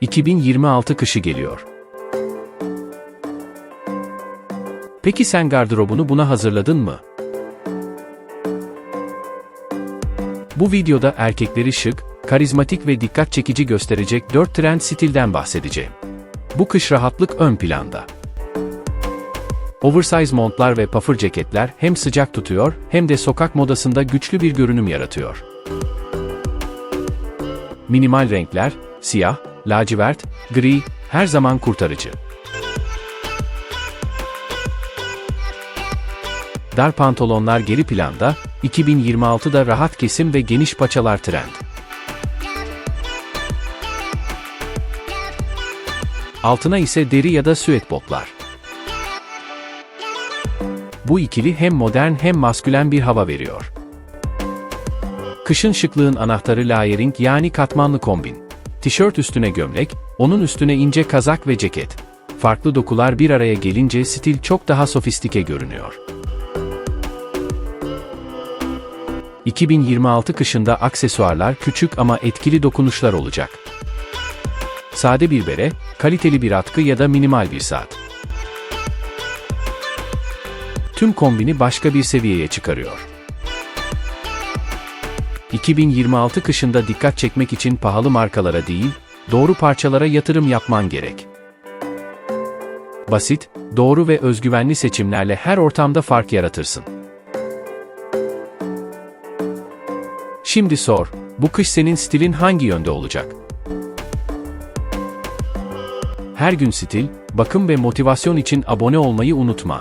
2026 kışı geliyor. Peki sen gardırobunu buna hazırladın mı? Bu videoda erkekleri şık, karizmatik ve dikkat çekici gösterecek 4 trend stilden bahsedeceğim. Bu kış rahatlık ön planda. Oversize montlar ve puffer ceketler hem sıcak tutuyor hem de sokak modasında güçlü bir görünüm yaratıyor. Minimal renkler, siyah, lacivert, gri, her zaman kurtarıcı. Dar pantolonlar geri planda, 2026'da rahat kesim ve geniş paçalar trend. Altına ise deri ya da süet botlar. Bu ikili hem modern hem maskülen bir hava veriyor. Kışın şıklığın anahtarı layering yani katmanlı kombin. Tişört üstüne gömlek, onun üstüne ince kazak ve ceket. Farklı dokular bir araya gelince stil çok daha sofistike görünüyor. 2026 kışında aksesuarlar küçük ama etkili dokunuşlar olacak. Sade bir bere, kaliteli bir atkı ya da minimal bir saat. Tüm kombini başka bir seviyeye çıkarıyor. 2026 kışında dikkat çekmek için pahalı markalara değil, doğru parçalara yatırım yapman gerek. Basit, doğru ve özgüvenli seçimlerle her ortamda fark yaratırsın. Şimdi sor, bu kış senin stilin hangi yönde olacak? Her gün stil, bakım ve motivasyon için abone olmayı unutma.